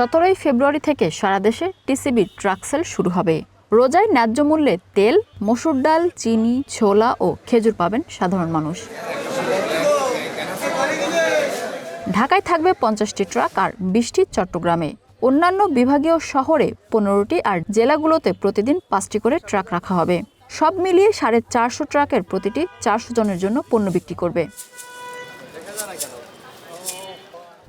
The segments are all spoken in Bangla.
সতেরোই ফেব্রুয়ারি থেকে সারা দেশে টিসিবি ট্রাক সেল শুরু হবে। রোজায় ন্যায্য মূল্যে তেল, মসুর ডাল, চিনি, ছোলা ও খেজুর পাবেন সাধারণ মানুষ। ঢাকায় থাকবে পঞ্চাশটি ট্রাক আর বিশটি চট্টগ্রামে। অন্যান্য বিভাগীয় শহরে পনেরোটি আর জেলাগুলোতে প্রতিদিন পাঁচটি করে ট্রাক রাখা হবে। সব মিলিয়ে সাড়ে চারশো ট্রাকের প্রতিটি চারশো জনের জন্য পণ্য বিক্রি করবে।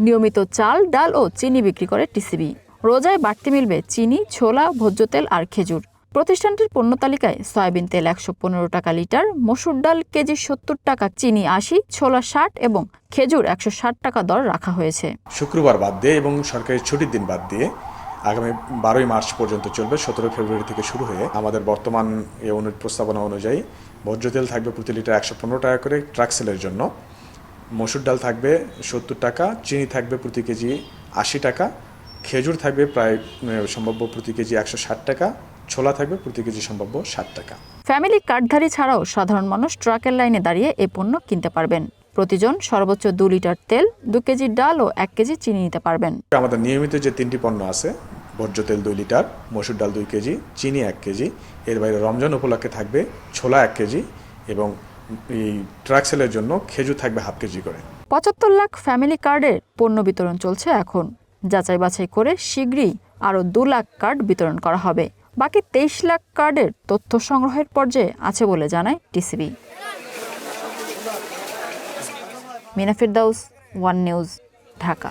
নিয়মিত চাল, ডাল ও চিনি বিক্রি করে টিসিবি। রোজায় বাড়তি মিলবে চিনি, ছোলা, ভোজ্য তেল আর খেজুর। প্রতিষ্ঠানটির পণ্য তালিকায় সয়াবিন তেল একশো পনেরো টাকা লিটার, মসুর ডাল কেজি সত্তর টাকা, চিনি আশি, ছোলা ষাট এবং খেজুর একশো ষাট টাকা দর রাখা হয়েছে। শুক্রবার বাদ দিয়ে এবং সরকারি ছুটির দিন বাদ দিয়ে আগামী বারোই মার্চ পর্যন্ত চলবে সতেরো ফেব্রুয়ারি থেকে শুরু হয়ে আমাদের বর্তমান এই অনু প্রস্তাবনা অনুযায়ী ভোজ্য তেল থাকবে প্রতি লিটার একশো পনেরো টাকা করে ট্রাক সেলের জন্য। মসুর ডাল থাকবে সত্তর টাকা চিনি থাকবে প্রতি কেজি আশি টাকা খেজুর থাকবে প্রায় সম্ভাব্য প্রতি কেজি একশো ষাট টাকা ছোলা থাকবে প্রতি কেজি সম্ভাব্য ষাট টাকা। ফ্যামিলি কার্ডধারী ছাড়াও সাধারণ মানুষ ট্রাকের লাইনে দাঁড়িয়ে এ পণ্য কিনতে পারবেন। প্রতিজন সর্বোচ্চ দু লিটার তেল দু কেজি ডাল ও এক কেজি চিনি নিতে পারবেন। আমাদের নিয়মিত যে তিনটি পণ্য আছে ভোজ্য তেল দুই লিটার মসুর ডাল দুই কেজি চিনি এক কেজি এর বাইরে রমজান উপলক্ষে থাকবে ছোলা এক কেজি এবং এই ট্রাক সেলের জন্য খেজুর থাকবে হাফ কেজি করে। পঁচাত্তর লাখ ফ্যামিলি কার্ডের পণ্য বিতরণ চলছে এখন। যাচাই বাছাই করে শীঘ্রই আরও দু লাখ কার্ড বিতরণ করা হবে। বাকি তেইশ লাখ কার্ডের তথ্য সংগ্রহের পর্যায়ে আছে বলে জানায় TCB. Mina Firdaus, one news, Dhaka.